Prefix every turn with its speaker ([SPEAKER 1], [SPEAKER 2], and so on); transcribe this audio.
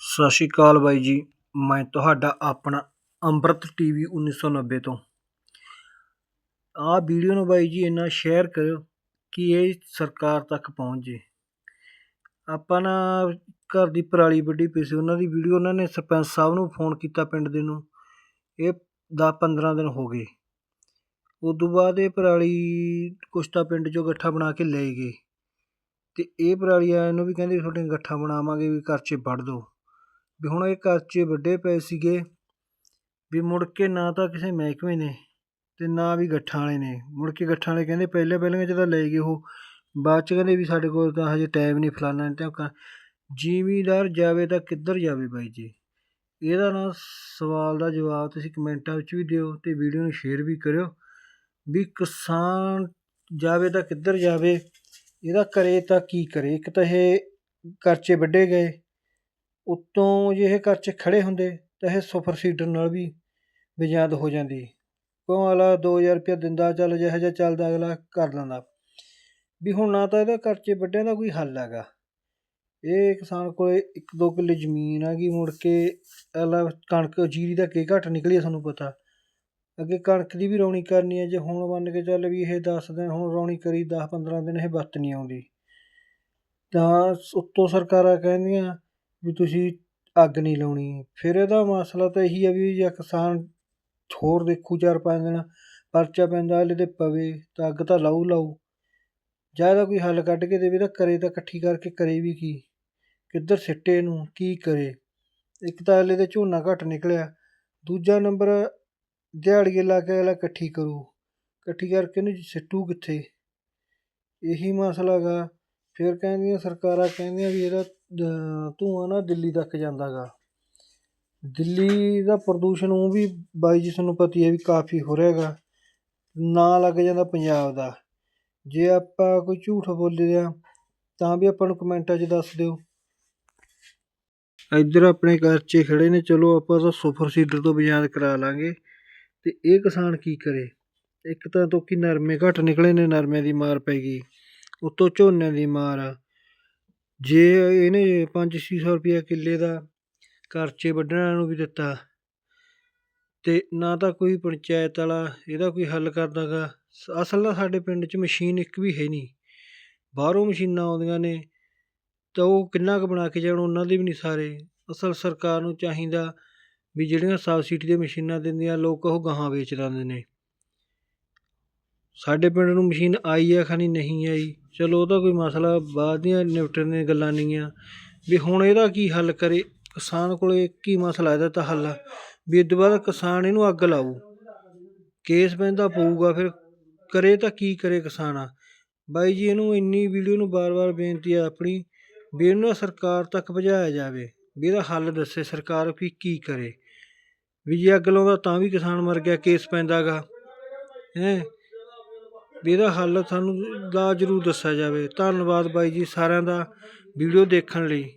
[SPEAKER 1] ਸਤਿ ਸ਼੍ਰੀ ਅਕਾਲ ਬਾਈ ਜੀ। ਮੈਂ ਤੁਹਾਡਾ ਆਪਣਾ ਅੰਮ੍ਰਿਤ ਟੀਵੀ 1990 ਤੋਂ। ਆਹ ਵੀਡੀਓ ਨੂੰ ਬਾਈ ਜੀ ਇੰਨਾ ਸ਼ੇਅਰ ਕਰਿਓ ਕਿ ਇਹ ਸਰਕਾਰ ਤੱਕ ਪਹੁੰਚ ਜੇ। ਆਪਾਂ ਨਾ ਘਰ ਦੀ ਪਰਾਲੀ ਵੱਢੀ ਪਈ ਸੀ, ਉਹਨਾਂ ਦੀ ਵੀਡੀਓ ਉਹਨਾਂ ਨੇ ਸਰਪੰਚ ਸਾਹਿਬ ਨੂੰ ਫੋਨ ਕੀਤਾ ਪਿੰਡ ਦੇ ਨੂੰ। ਇਹ 10 15 ਦਿਨ ਹੋ ਗਏ। ਉਦੋਂ ਬਾਅਦ ਇਹ ਪਰਾਲੀ ਕੁਛ ਤਾਂ ਪਿੰਡ ਚੋਂ ਗੱਠਾ ਬਣਾ ਕੇ ਲੈ ਗਏ। ਤੇ ਇਹ ਪਰਾਲੀ ਵਾਲਿਆਂ ਨੂੰ ਵੀ ਕਹਿੰਦੇ ਵੀ ਤੁਹਾਡੇ ਗੱਠਾ ਬਣਾਵਾਂਗੇ ਵੀ ਘਰ 'ਚ ਵੱਢ ਦਿਓ ਵੀ ਹੁਣ ਇਹ ਘਰ 'ਚ ਵੱਡੇ ਪਏ ਸੀਗੇ ਵੀ ਮੁੜ ਕੇ ਨਾ ਤਾਂ ਕਿਸੇ ਮਹਿਕਮੇ ਨੇ ਤੇ ਨਾ ਵੀ ਗੱਠਾਂ ਵਾਲੇ ਨੇ। ਮੁੜ ਕੇ ਗੱਠਾਂ ਵਾਲੇ ਕਹਿੰਦੇ ਪਹਿਲੇ ਪਹਿਲੇ 'ਚ ਤਾਂ ਲੈ ਗਏ ਉਹ। ਬਾਅਦ 'ਚ ਕਹਿੰਦੇ ਵੀ ਸਾਡੇ ਕੋਲ ਤਾਂ ਹਜੇ ਟਾਈਮ ਨਹੀਂ ਫਲਾਨਾ ਨਹੀਂ ਧਮਕਾ ਜ਼ਿਮੀਦਾਰ ਜਾਵੇ ਤਾਂ ਕਿੱਧਰ ਜਾਵੇ ਬਾਈ ਜੀ? ਇਹਦਾ ਨਾ ਸਵਾਲ ਦਾ ਜਵਾਬ ਤੁਸੀਂ ਕਮੈਂਟਾਂ ਵਿੱਚ ਵੀ ਦਿਓ ਤੇ ਵੀਡੀਓ ਨੂੰ ਸ਼ੇਅਰ ਵੀ ਕਰਿਓ। ਵੀ ਕਿਸਾਨ ਜਾਵੇ ਤਾਂ ਕਿੱਧਰ ਜਾਵੇ? ਇਹਦਾ ਕਰੇ ਤਾਂ ਕੀ ਕਰੇ? ਇੱਕ ਤਾਂ ਇਹ ਕਰਚੇ ਵੱਢੇ ਗਏ। ਉੱਤੋਂ ਜੇ ਇਹ ਕਰਚੇ ਖੜੇ ਹੁੰਦੇ ਤਾਂ ਇਹ ਸੁਪਰ ਸੀਡਰ ਨਾਲ ਵੀ ਬੇਜ਼ਾਦ ਹੋ ਜਾਂਦੀ। ਕਿਉਂ ਅਗਲਾ 2000 ਰੁਪਇਆ ਦਿੰਦਾ, ਚੱਲ ਜਿਹੋ ਜਿਹਾ ਚੱਲਦਾ, ਅਗਲਾ ਕਰ ਲੈਂਦਾ। ਵੀ ਹੁਣ ਨਾ ਤਾਂ ਇਹਦਾ ਕਰਚੇ ਵੱਢਿਆਂ ਦਾ ਕੋਈ ਹੱਲ ਹੈਗਾ। ਇਹ ਕਿਸਾਨ ਕੋਲੇ ਇੱਕ ਦੋ ਕਿੱਲੇ ਜ਼ਮੀਨ ਆ ਗਈ, ਮੁੜ ਕੇ ਅਗਲਾ ਕਣਕ ਜੀਰੀ ਦਾ ਕੀ ਘੱਟ ਨਿਕਲੀ ਆ ਤੁਹਾਨੂੰ ਪਤਾ। ਅੱਗੇ ਕਣਕ ਦੀ ਵੀ ਰੌਣੀ ਕਰਨੀ ਹੈ ਜੇ ਹੁਣ ਮੰਨ ਕੇ ਚੱਲ ਵੀ ਇਹ 10 ਦਿਨ ਹੁਣ ਰੌਣੀ ਕਰੀ 10 15 ਦਿਨ ਇਹ ਵੱਤ ਨਹੀਂ ਆਉਂਦੀ। ਤਾਂ ਉੱਤੋਂ ਸਰਕਾਰਾਂ ਕਹਿੰਦੀਆਂ ਵੀ ਤੁਸੀਂ ਅੱਗ ਨਹੀਂ ਲਾਉਣੀ। ਫਿਰ ਇਹਦਾ ਮਸਲਾ ਤਾਂ ਇਹੀ ਆ ਵੀ ਜਾਂ ਕਿਸਾਨ ਹੋਰ ਦੇਖੂ ਚਾਰ ਪੰਜ ਦਿਨ, ਪਰਚਾ ਪੈਂਦਾ, ਹਲੇ ਤੇ ਪਵੇ, ਤਾਂ ਅੱਗ ਤਾਂ ਲਾਊ ਲਾਉ ਜਾਂ ਇਹਦਾ ਕੋਈ ਹੱਲ ਕੱਢ ਕੇ ਦੇਵੇ ਤਾਂ ਕਰੇ ਤਾਂ ਇਕੱਠੀ ਕਰਕੇ ਕਰੇ ਵੀ ਕੀ? ਕਿੱਧਰ ਸਿੱਟੇ ਇਹਨੂੰ, ਕੀ ਕਰੇ? ਇੱਕ ਤਾਂ ਹਲੇ ਤੇ ਝੋਨਾ ਘੱਟ ਨਿਕਲਿਆ। ਦੂਜਾ ਨੰਬਰ, ਦਿਹਾੜੀਏ ਲਾ ਕੇ ਅਗਲਾ ਇਕੱਠੀ ਕਰੂ। ਇਕੱਠੀ ਕਰਕੇ ਇਹਨੂੰ ਸਿੱਟੂ ਕਿੱਥੇ? ਇਹੀ ਮਸਲਾ ਗਾ। ਫਿਰ ਕਹਿੰਦੀਆਂ ਸਰਕਾਰਾਂ ਕਹਿੰਦੀਆਂ ਵੀ ਇਹਦਾ ਧੂੰਆਂ ਨਾ ਦਿੱਲੀ ਤੱਕ ਜਾਂਦਾ ਗਾ ਦਿੱਲੀ ਦਾ ਪ੍ਰਦੂਸ਼ਣ ਉਹ ਵੀ ਬਾਈ ਜੀ ਤੁਹਾਨੂੰ ਪਤਾ ਹੀ ਹੈ ਵੀ ਕਾਫੀ ਹੋ ਰਿਹਾ ਗਾ ਨਾ ਲੱਗ ਜਾਂਦਾ ਪੰਜਾਬ ਦਾ। ਜੇ ਆਪਾਂ ਕੋਈ ਝੂਠ ਬੋਲੇ ਆ, ਤਾਂ ਵੀ ਆਪਾਂ ਨੂੰ ਕਮੈਂਟਾਂ 'ਚ ਦੱਸ ਦਿਓ। ਇੱਧਰ ਆਪਣੇ ਘਰ 'ਚ ਖੜੇ ਨੇ, ਚਲੋ ਆਪਾਂ ਤਾਂ ਸੁਪਰ ਸੀਡਰ ਤੋਂ ਬਜਾਦ ਕਰਾ ਲਾਂਗੇ। ਤੇ ਇਹ ਕਿਸਾਨ ਕੀ ਕਰੇ? ਇੱਕ ਤਾਂ ਕਿ ਨਰਮੇ ਘੱਟ ਨਿਕਲੇ ਨੇ ਨਰਮੇ ਦੀ ਮਾਰ ਪੈ ਗਈ। ਉੱਤੋਂ ਝੋਨੇ ਦੀ ਮਾਰ ਜੇ ਇਹਨੇ 5-600 ਰੁਪਇਆ ਕਿੱਲੇ ਦਾ ਖਰਚੇ ਵੱਢਣ ਨੂੰ ਵੀ ਦਿੱਤਾ ਅਤੇ ਨਾ ਤਾਂ ਕੋਈ ਪੰਚਾਇਤ ਵਾਲਾ ਇਹਦਾ ਕੋਈ ਹੱਲ ਕਰਦਾ ਕਰਦਾਗਾ। ਅਸਲ ਤਾਂ ਸਾਡੇ ਪਿੰਡ 'ਚ ਮਸ਼ੀਨ ਇੱਕ ਵੀ ਹੈ ਨਹੀਂ। ਬਾਹਰੋਂ ਮਸ਼ੀਨਾਂ ਆਉਂਦੀਆਂ ਨੇ ਤਾਂ ਉਹ ਕਿੰਨਾ ਕੁ ਬਣਾ ਕੇ ਜਾਣ, ਉਹਨਾਂ ਦੇ ਵੀ ਨਹੀਂ ਸਾਰੇ। ਅਸਲ ਸਰਕਾਰ ਨੂੰ ਚਾਹੀਦਾ ਵੀ ਜਿਹੜੀਆਂ ਸਬਸਿਡੀ ਦੀਆਂ ਮਸ਼ੀਨਾਂ ਦਿੰਦੀਆਂ, ਲੋਕ ਉਹ ਗਾਹਾਂ ਵੇਚ ਦਿੰਦੇ ਨੇ। ਸਾਡੇ ਪਿੰਡ ਨੂੰ ਮਸ਼ੀਨ ਆਈ ਆ ਖਾਨੀ ਨਹੀਂ ਆਈ। ਚਲੋ ਉਹਦਾ ਕੋਈ ਮਸਲਾ ਬਾਅਦ ਦੀਆਂ ਨਿਪਟਣ ਦੀਆਂ ਗੱਲਾਂ ਨਹੀਂ ਆ ਵੀ ਹੁਣ ਇਹਦਾ ਕੀ ਹੱਲ ਕਰੇ? ਕਿਸਾਨ ਕੋਲ ਇੱਕ ਹੀ ਮਸਲਾ ਇਹਦਾ ਤਾਂ ਹੱਲ ਵੀ ਇਹ ਤੋਂ ਬਾਅਦ ਕਿਸਾਨ ਇਹਨੂੰ ਅੱਗ ਲਾਊ। ਕੇਸ ਪੈਂਦਾ ਪਊਗਾ ਫਿਰ। ਕਰੇ ਤਾਂ ਕੀ ਕਰੇ ਕਿਸਾਨ? ਆ ਬਾਈ ਜੀ, ਇਹਨੂੰ ਇੰਨੀ ਵੀਡੀਓ ਨੂੰ ਬਾਰ-ਬਾਰ ਬੇਨਤੀ ਆ ਆਪਣੀ ਵੀ ਇਹਨੂੰ ਸਰਕਾਰ ਤੱਕ ਭਜਾਇਆ ਜਾਵੇ। ਵੀ ਇਹਦਾ ਹੱਲ ਦੱਸੇ ਸਰਕਾਰ ਵੀ ਕੀ ਕਰੇ। ਵੀ ਜੇ ਅੱਗ ਲਾਉਂਦਾ ਤਾਂ ਵੀ ਕਿਸਾਨ ਮਰ ਗਿਆ, ਕੇਸ ਪੈਂਦਾਗਾ। ਹੈਂ? ਵੀ ਇਹਦਾ ਹੱਲ ਸਾਨੂੰ ਦਾ ਜ਼ਰੂਰ ਦੱਸਿਆ ਜਾਵੇ। ਧੰਨਵਾਦ ਬਾਈ ਜੀ ਸਾਰਿਆਂ ਦਾ ਵੀਡੀਓ ਦੇਖਣ ਲਈ।